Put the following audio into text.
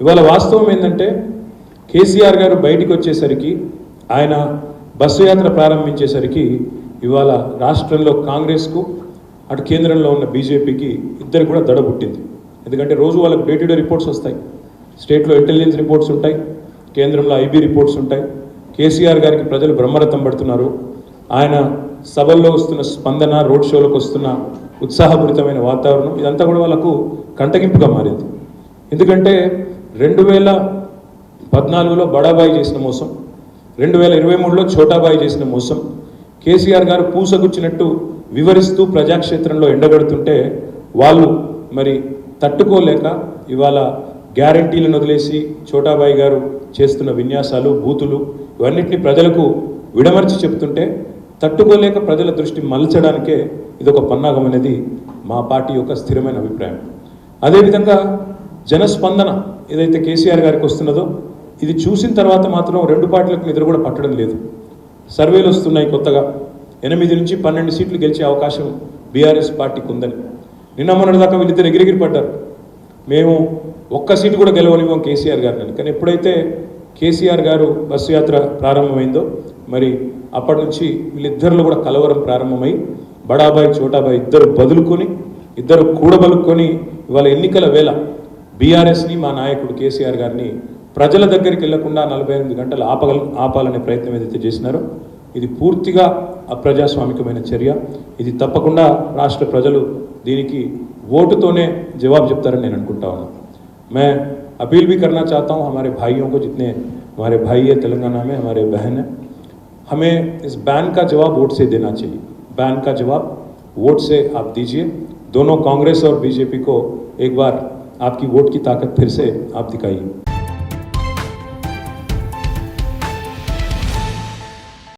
ఇవాళ వాస్తవం ఏంటంటే కేసీఆర్ గారు బయటికి వచ్చేసరికి ఆయన బస్సు యాత్ర ప్రారంభించేసరికి ఇవాళ రాష్ట్రంలో కాంగ్రెస్కు అటు కేంద్రంలో ఉన్న బీజేపీకి ఇద్దరు కూడా దడ పుట్టింది. ఎందుకంటే రోజు వాళ్ళకి డే టు డే రిపోర్ట్స్ వస్తాయి. స్టేట్లో ఇంటెలిజెన్స్ రిపోర్ట్స్ ఉంటాయి కేంద్రంలో ఐబీ రిపోర్ట్స్ ఉంటాయి. కేసీఆర్ గారికి ప్రజలు బ్రహ్మరథం పడుతున్నారు. ఆయన సభల్లో వస్తున్న స్పందన రోడ్ షోలకు వస్తున్న ఉత్సాహపూరితమైన వాతావరణం ఇదంతా కూడా వాళ్ళకు కంటగింపుగా మారింది. ఎందుకంటే రెండు వేల పద్నాలుగులో బడాబాయి చేసిన మోసం రెండు వేల ఇరవై మూడులో ఛోటాబాయి చేసిన మోసం. కేసీఆర్ గారు పూసగుచ్చినట్టు వివరిస్తూ ప్రజాక్షేత్రంలో ఎండగడుతుంటే వాళ్ళు మరి తట్టుకోలేక ఇవాళ గ్యారంటీలను వదిలేసి ఛోటాబాయి గారు చేస్తున్న విన్యాసాలు బూతులు ఇవన్నిటిని ప్రజలకు విడమర్చి చెప్తుంటే తట్టుకోలేక ప్రజల దృష్టి మలచడానికే ఇదొక పన్నాగం అనేది మా పార్టీ యొక్క స్థిరమైన అభిప్రాయం. అదేవిధంగా జనస్పందన ఏదైతే కేసీఆర్ గారికి వస్తున్నదో ఇది చూసిన తర్వాత మాత్రం రెండు పార్టీలకు నిద్ర కూడా పట్టడం లేదు. సర్వేలు వస్తున్నాయి కొత్తగా. ఎనిమిది నుంచి పన్నెండు సీట్లు గెలిచే అవకాశం బీఆర్ఎస్ పార్టీకి ఉందని. నిన్న మొన్నటి దాకా వీళ్ళిద్దరు ఎగిరిగిరి పడ్డారు. మేము ఒక్క సీటు కూడా గెలవనివ్వం కేసీఆర్ గారిని. కానీ ఎప్పుడైతే కేసీఆర్ గారు బస్సు యాత్ర ప్రారంభమైందో మరి అప్పటి నుంచి వీళ్ళిద్దరిలో కూడా కలవరం ప్రారంభమై బడాబాయ్ చోటాబాయ్ ఇద్దరు బదులుకొని ఇద్దరు కూడబలుకొని ఇవాళ ఎన్నికల వేళ బీఆర్ఎస్ని మా నాయకుడు కేసీఆర్ గారిని ప్రజల దగ్గరికి వెళ్లకుండా నలభై ఎనిమిది గంటలు ఆపగల ఆపాలనే ప్రయత్నం ఏదైతే చేసినారో ఇది పూర్తిగా అప్రజాస్వామికమైన చర్య ఇది తప్పకుండా రాష్ట్ర ప్రజలు దీనికి ఓటుతోనే జవాబు చెప్తారని నేను అనుకుంటా ఉన్నాను मैं अपील भी करना चाहता हूँ हमारे भाइयों को जितने हमारे भाई है तेलंगाना में हमारे बहन है हमें इस बैन का जवाब वोट से देना चाहिए बैन का जवाब वोट से आप दीजिए दोनों कांग्रेस और बीजेपी को एक बार आपकी वोट की ताकत फिर से आप दिखाइए।